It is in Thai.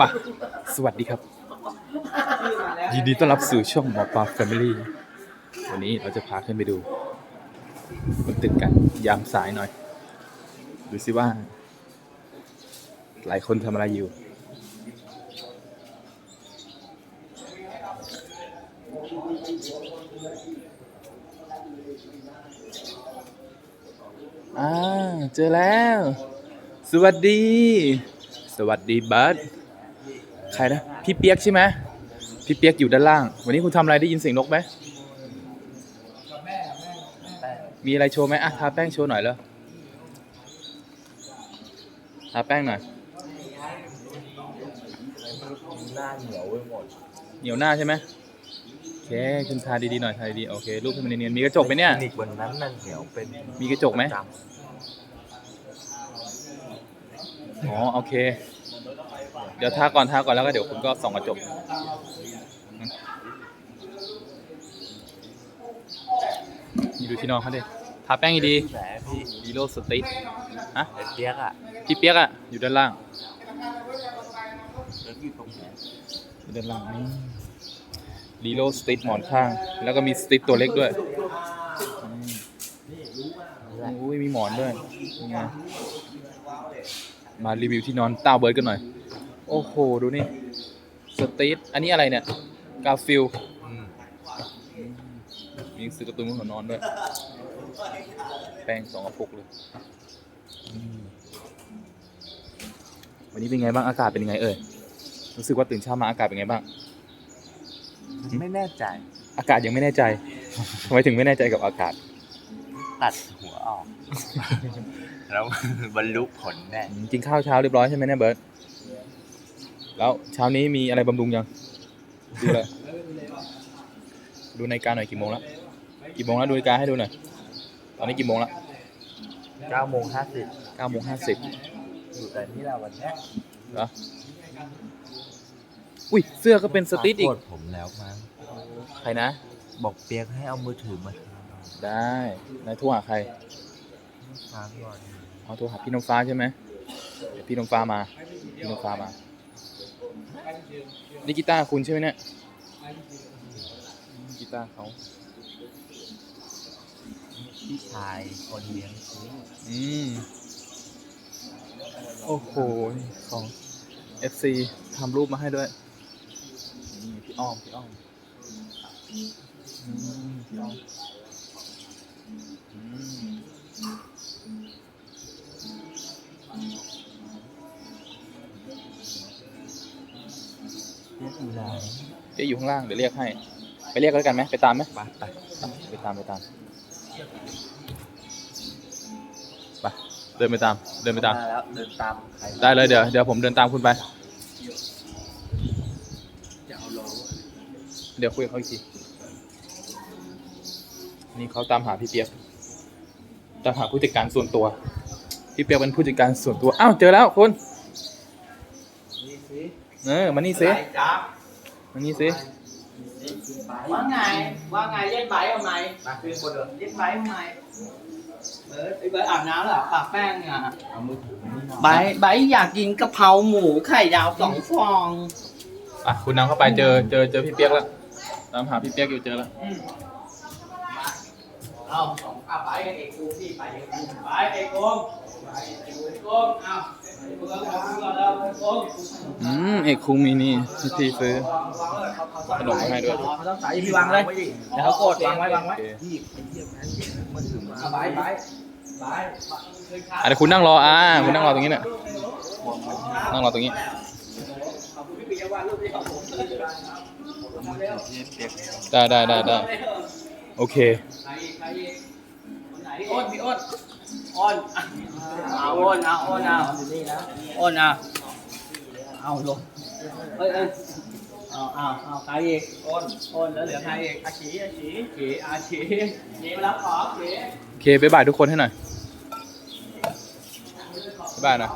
ปะสวัสดีครับ ยินดีต้อนรับสู่ช่องหมอปลาแฟมิลี่วันนี้เราจะพาขึ้นไปดูบนตึกกันยามสายหน่อย ดูสิว่า หลายคนทำอะไรอยู่ อ่า เจอแล้ว สวัสดี สวัสดีบัสใครนะ พี่เปียกใช่ไหมพี่เปียกอยู่ด้านล่าง วันนี้คุณทำอะไรได้ยินเสียงนกไหมมีอะไรโชว์ไหมอะทาแป้งโชว์หน่อยแล้วทาแป้งหน่อยหน้าเหนียวไปหมดเหนียวหน้าใช่ไหมโอเคคุณทาดีๆหน่อยทาดีๆโอเครูปให้มันเนียนๆมีกระจกไหมเนี่ย คลินิกวันนั้นนั่นเหนียวเป็นมีกระจกไหม ประจ อ๋อโอเค เดี๋ยวทาก่อนทาก่อนแล้วก็เดี๋ยวคุณก็ส่องกระจกนี่ดูที่นอนเขาดิทาแป้งดีำแหมพี่ดีโลสติทฮะไอ้เปียกอะพี่เปียกอะอยู่ด้านล่างแล้วอยู่ตรงไหนอยู่ด้านล่างนี่ดีโลสติทหมอนข้าง แล้วก็มีสติทตัวเล็กด้วยอืมนี่แหละโอ้ยมีหมอนด้วยนี่ไง มารีวิวที่นอนต้าเบิร์ดกันหน่อย โอ้โห ดูนี่ สตีทอันนี้อะไรเนี่ย กาฟิลอืมมีหนังสือการ์ตูนบนหัวนอนด้วย แป้งสองกระปุกเลยอืมวันนี้เป็นไงบ้างอากาศเป็นยังไงเอ่ย รู้สึกว่าตื่นเช้ามาอากาศเป็นไงบ้าง ไม่แน่ใจ อากาศยังไม่แน่ใจทำไมถึงไม่แน่ใจกับอากาศ ตัดหัวออก แล้วบรรลุผลแน่อืมกินข้าวเช้าเรียบร้อยใช่ไหมเนี่ยเบิร์ตแล้วเช้านี้มีอะไรบำรุงยัง ดูเลย ดูนาฬิกาหน่อยกี่โมงแล้ว กี่โมงแล้วดูนาฬิกาให้ดูหน่อย ตอนนี้กี่โมงแล้ว9โมง50เก้าโมงห้าสิบอยู่แต่นี่แหละวันเนี้ยเหรอ อุ้ยเสื้อก็เป็นสติ๊ดอีก โทษผมแล้วมั้งใครนะ บอกเปียกให้เอามือถือมา ได้นายโทรหาใครฟังก่อนเอาโทรหาพี่น้ำฟ้าใช่ไหมเดี๋ยวพี่น้ำฟ้ามา พี่น้ำฟ้ามา นี่กีตาร์คุณใช่ไหมเนี่ย กีตาร์เขา พี่ชายคนเลี้ยงซื้ออืม โอ้โห ของ FC ทำรูปมาให้ด้วย นี่พี่อ้อม พี่อ้อมอืมพี่อ้อม เปียกอยู่ไหนเดี๋ยวอยู่ข้างล่างเดี๋ยวเรียกให้ ไปเรียกแล้วกันไหมไปตามไหมไปไปไปตามไปตามไปเดินไปตาม เดินไปตาม แล้วเดินตามใครได้เลยเดี๋ยวเดี๋ยวผมเดินตามคุณไป จะเอาลงเดี๋ยวคุยกับเขาอีกที นี่เขาตามหาพี่เปียกตามหาผู้จัดการส่วนตัว พี่เปียกเป็นผู้จัดการส่วนตัว อ้าวเจอแล้วคุณนี่สิ เออมานี่สิจ๊บมานี่สิว่าไง ว่าไงเล่นไบค์ทำไมมาขึ้นบนเดินเล่นไบค์ทำไมเบิร์ดไอ้เบิร์ดอาบน้ำเหรอปากแป้งอะเอามือถือมานี่หน่อยไบค์ไบค์อยากกินกะเพราหมูไข่ดาวสองฟองอะคุณนำเข้าไปเจอเจอเจอพี่เปียกแล้วตามหาพี่เปียกอยู่เจอแล้วเอาสองอะไบค์กับเอกกูพี่ไปเอกกูไบค์เอกกูไบค์เอกกูเอกกูเอาเอกกูก็ขอคุณก่อนแล้วเอกกูอืมเอกคุงมีนี่ที่พี่ซื้อขนมมาให้ด้วยเขาต้องใส่พี่วางเลยเดี๋ยวเขากดวางไว้วางไว้โอเคพี่ไอ้เหี้ยแม่งมือถือมาเอาไบค์ไบค์ไบค์อะเดี๋ยวคุณนั่งรออ่าคุณนั่งรอตรงนี้เนี่ยนั่งรอตรงนี้ขอบคุณพี่ปิยวัฒน์ลูกที่ขอบผมได้ได้ได้ได้โอเคใครอีกใครอีกคนไหนพี่อ้นพี่อ้นอ้นอะ เอาอ้นเอาอ้นเอานี่นะอ้นเอาเอาลงเอ้ยเอ้ยเอาเอาเอาใครอีกอ้นอ้นแล้วเหลือใครอีกอาชีอาชีอาชีอาชีชีมารับของชีโอเคบ๊ายบายทุกคนให้หน่อยบ๊ายบายนะ